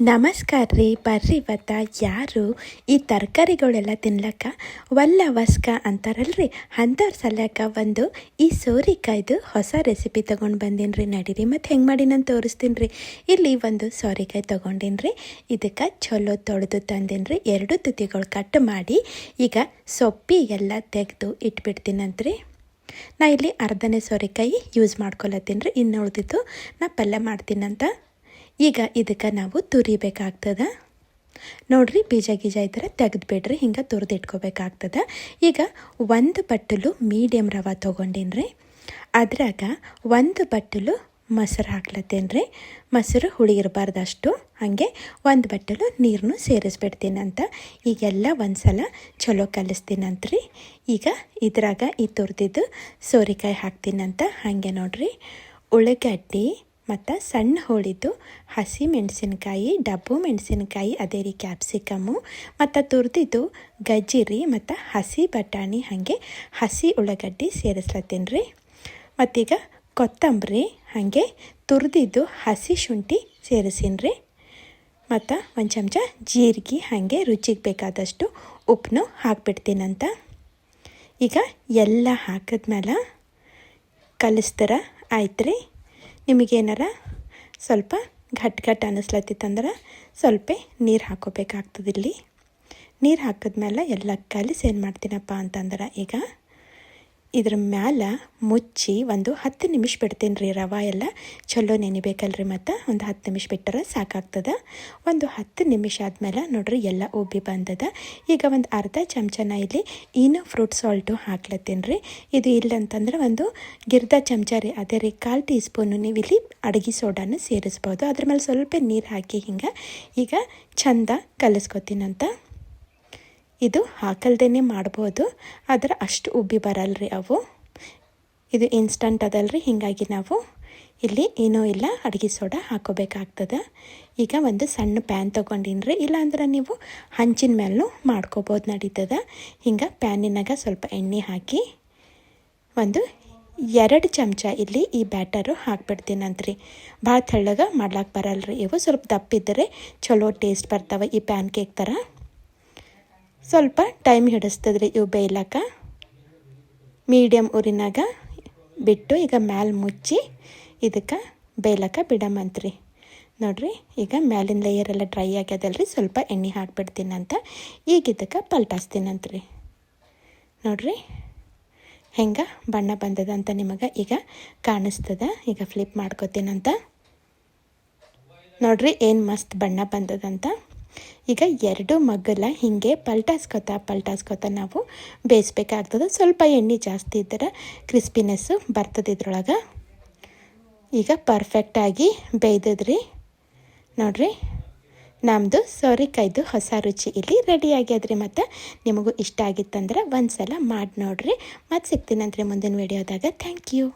ನಮಸ್ಕಾರ ರೀ, ಬರ್ರಿ ಯಾರು? ಈ ತರಕಾರಿಗಳೆಲ್ಲ ತಿನ್ಲಕ್ಕ? ವಸ್ಕ ಅಂತಾರಲ್ರಿ? ಅಂಥವ್ರ ಸಲ್ಯಾಕ ಒಂದು ಈ ಸೋರೆಕಾಯ್ದು ಹೊಸ ರೆಸಿಪಿ ತೊಗೊಂಡು ಬಂದೀನಿ ರೀ ನಡೀರಿ, ಮತ್ತು ಹೆಂಗೆ ಮಾಡಿ ನಾನು ತೋರಿಸ್ತೀನಿ ರೀ ಇಲ್ಲಿ ಒಂದು ಸೋರಿಕಾಯಿ ತೊಗೊಂಡೀನಿ ರೀ ಇದಕ್ಕೆ ಚಲೋ ತೊಳೆದು ತಂದೀನಿ ರೀ ಎರಡು ತುದಿಗಳು ಕಟ್ ಮಾಡಿ ಈಗ ಸೊಪ್ಪಿ ಎಲ್ಲ ತೆಗೆದು ಇಟ್ಬಿಡ್ತೀನಂತ್ರಿ ನಾ ಇಲ್ಲಿ ಅರ್ಧನೇ ಸೋರೆಕಾಯಿ ಯೂಸ್ ಮಾಡ್ಕೊಳತ್ತೀನಿ ರೀ. ಇನ್ನು ಉಳಿದಿದ್ದು ನಾ ಪಲ್ಯ ಮಾಡ್ತೀನಂತ ಈಗ ಇದಕ್ಕೆ ನಾವು ತುರಿಬೇಕಾಗ್ತದೆ. ನೋಡ್ರಿ ಬೀಜ ಗೀಜ ಇದ್ರೆ ತೆಗೆದ್ಬಿಡ್ರಿ, ಹಿಂಗೆ ತುರಿದಿಟ್ಕೋಬೇಕಾಗ್ತದೆ. ಈಗ ಒಂದು ಬಟ್ಟಲು ಮೀಡಿಯಮ್ ರವೆ ತೊಗೊಂಡಿನ್ರಿ? ಅದ್ರಾಗ ಒಂದು ಬಟ್ಟಲು ಮೊಸರು ಹಾಕ್ಲತ್ತೇನೆ ರೀ ಮೊಸರು ಹುಳಿ ಇರಬಾರ್ದಷ್ಟು, ಹಾಗೆ ಒಂದು ಬಟ್ಟಲು ನೀರನ್ನು ಸೇರಿಸ್ಬಿಡ್ತೀನಿ ಅಂತ ಈಗೆಲ್ಲ ಒಂದು ಸಲ ಚಲೋ ಕಲಿಸ್ತೀನಂತ್ರಿ. ಈಗ ಇದ್ರಾಗ ಈ ತುರಿದಿದ್ದು ಸೋರೆಕಾಯಿ ಹಾಕ್ತೀನಂತ, ಹಾಗೆ ನೋಡ್ರಿ. ಉಳ್ಳಗಡ್ಡಿ ಮತ್ತು ಸಣ್ಣ ಹೋಳಿದ್ದು ಹಸಿ ಮೆಣಸಿನ್ಕಾಯಿ, ಡಬ್ಬು ಮೆಣಸಿನ್ಕಾಯಿ, ಅದೇ ರೀ ಕ್ಯಾಪ್ಸಿಕಮ್ಮು ಮತ್ತು ತುರಿದಿದ್ದು ಗಜ್ಜಿರಿ ಮತ್ತು ಹಸಿ ಬಟಾಣಿ ಹಾಗೆ ಹಸಿ ಉಳ್ಳಾಗಡ್ಡಿ ಸೇರಿಸ್ಲತ್ತೀನಿ ರೀ ಮತ್ತೀಗ ಕೊತ್ತಂಬರಿ ಹಾಗೆ ತುರಿದಿದ್ದು ಹಸಿ ಶುಂಠಿ ಸೇರಿಸೀನಿ ರೀ ಮತ್ತು ಒಂದು ಚಮಚ ಜೀರಿಗೆ ಹಾಗೆ ರುಚಿಗೆ ಬೇಕಾದಷ್ಟು ಉಪ್ಪನ್ನು ಹಾಕ್ಬಿಡ್ತೀನಂತ. ಈಗ ಎಲ್ಲ ಹಾಕಿದ್ಮೇಲೆ ಕಲಿಸ್ತಾರ ಆಯ್ತು ರೀ ನಿಮಗೇನಾರ ಸ್ವಲ್ಪ ಘಟ್ ಘಟ್ ಅನ್ನಿಸ್ಲತ್ತಿತ್ತಂದ್ರೆ ಸ್ವಲ್ಪ ನೀರು ಹಾಕೋಬೇಕಾಗ್ತದೆ ಇಲ್ಲಿ ನೀರು ಹಾಕಿದ್ಮೇಲೆ ಎಲ್ಲ ಕಲಿಸಿ ಏನು ಮಾಡ್ತೀನಪ್ಪ ಅಂತಂದ್ರೆ ಈಗ ಇದ್ರ ಮ್ಯಾಲೆ ಮುಚ್ಚಿ ಒಂದು ಹತ್ತು ನಿಮಿಷ ಬಿಡ್ತೀನಿ ರೀ ರವೆ ಎಲ್ಲ. ಚಲೋ ನೆನಿಬೇಕಲ್ರಿ ಮತ್ತು? ಒಂದು ಹತ್ತು ನಿಮಿಷ ಬಿಟ್ಟರೆ ಸಾಕಾಗ್ತದೆ. ಒಂದು ಹತ್ತು ನಿಮಿಷ ಆದಮೇಲೆ ನೋಡ್ರಿ ಎಲ್ಲ ಉಬ್ಬಿ ಬಂದದ. ಈಗ ಒಂದು ಅರ್ಧ ಚಮಚನ ಇಲ್ಲಿ ಏನು ಫ್ರೂಟ್ ಸಾಲ್ಟು ಹಾಕ್ಲತ್ತೀನಿ ರೀ ಇದು ಇಲ್ಲಂತಂದ್ರೆ ಒಂದು ಗಿರ್ದ ಚಮಚ ರೀ. ಅದೇ ರೀ ಕಾಲು ಟೀ ಸ್ಪೂನು ನೀವು ಇಲ್ಲಿ ಅಡುಗೆ ಸೋಡಾನ ಸೇರಿಸ್ಬೋದು. ಅದ್ರ ಮೇಲೆ ಸ್ವಲ್ಪ ನೀರು ಹಾಕಿ ಹಿಂಗೆ ಈಗ ಚಂದ ಕಲಿಸ್ಕೊತೀನಂತ. ಇದು ಹಾಕಲ್ದೇ ಮಾಡ್ಬೋದು. ಆದರೆ ಅಷ್ಟು ಉಬ್ಬಿ ಬರಲ್ರಿ ಅವು. ಇದು ಇನ್ಸ್ಟಂಟ್ ಅದಲ್ರಿ, ಹೀಗಾಗಿ ನಾವು ಇಲ್ಲಿ ಏನೂ ಇಲ್ಲ, ಅಡುಗೆ ಸೋಡಾ ಹಾಕೋಬೇಕಾಗ್ತದೆ. ಈಗ ಒಂದು ಸಣ್ಣ ಪ್ಯಾನ್ ತೊಗೊಂಡಿನ್ರಿ. ಇಲ್ಲಾಂದ್ರೆ ನೀವು ಹಂಚಿನ ಮೇಲೂ ಮಾಡ್ಕೋಬೋದು ನಡೀತದ. ಹಿಂಗೆ ಪ್ಯಾನಿನಾಗ ಸ್ವಲ್ಪ ಎಣ್ಣೆ ಹಾಕಿ ಒಂದು ಎರಡು ಚಮಚ ಇಲ್ಲಿ ಈ ಬ್ಯಾಟರು ಹಾಕ್ಬಿಡ್ತೀನಂತ್ರಿ. ಭಾಳ ತೆಳ್ಳಗೆ ಮಾಡ್ಲಾಕೆ ಬರಲ್ರಿ ಇವು. ಸ್ವಲ್ಪ ದಪ್ಪಿದ್ದರೆ ಚಲೋ ಟೇಸ್ಟ್ ಬರ್ತಾವೆ ಈ ಪ್ಯಾನ್ ಕೇಕ್ ಥರ. ಸ್ವಲ್ಪ ಟೈಮ್ ಹಿಡಿಸ್ತದ್ರಿ ಇವು ಬೇಯ್ಲಕ್ಕ ಮೀಡಿಯಮ್ ಊರಿನಾಗ ಬಿಟ್ಟು ಈಗ ಮ್ಯಾಲ ಮುಚ್ಚಿ ಇದಕ್ಕೆ ಬೇಯ್ಲಕ್ಕ ಬಿಡಮಂತ್ರಿ. ನೋಡ್ರಿ, ಈಗ ಮ್ಯಾಲಿನ ಲೇಯರ್ ಎಲ್ಲ ಡ್ರೈ ಆಗ್ಯದಲ್ರಿ, ಸ್ವಲ್ಪ ಎಣ್ಣೆ ಹಾಕ್ಬಿಡ್ತೀನಂತ. ಈಗ ಇದಕ್ಕೆ ಪಲ್ಟಾಸ್ತೀನಂತ್ರಿ. ನೋಡ್ರಿ, ಹೆಂಗೆ ಬಣ್ಣ ಬಂದದಂತ ನಿಮಗೆ ಈಗ ಕಾಣಿಸ್ತದ. ಈಗ ಫ್ಲಿಪ್ ಮಾಡ್ಕೋತೀನಂತ. ನೋಡ್ರಿ, ಏನು ಮಸ್ತ್ ಬಣ್ಣ ಬಂದದಂತ. ಈಗ ಎರಡು ಮಗ್ಗಲ ಹಿಂಗೆ ಪಲ್ಟಾಸ್ಕೊತಾ ಪಲ್ಟಾಸ್ಕೊತ ನಾವು ಬೇಯಿಸ್ಬೇಕಾಗ್ತದೆ. ಸ್ವಲ್ಪ ಎಣ್ಣೆ ಜಾಸ್ತಿ ಇದ್ದರೆ ಕ್ರಿಸ್ಪಿನೆಸ್ಸು ಬರ್ತದೆ ಇದ್ರೊಳಗೆ. ಈಗ ಪರ್ಫೆಕ್ಟಾಗಿ ಬೇಯ್ದದ್ರಿ. ನೋಡ್ರಿ ನಮ್ಮದು ಸೋರಿಕಾಯ್ದು ಹೊಸ ರುಚಿ ಇಲ್ಲಿ ರೆಡಿ ಆಗ್ಯದ್ರಿ ಮತ್ತು. ನಿಮಗೂ ಇಷ್ಟ ಆಗಿತ್ತಂದ್ರೆ ಒಂದು ಸಲ ಮಾಡಿ ನೋಡ್ರಿ. ಮತ್ತು ಸಿಗ್ತೀನಂತ್ರಿ ಮುಂದಿನ ವೀಡಿಯೋದಾಗ ಥ್ಯಾಂಕ್ ಯು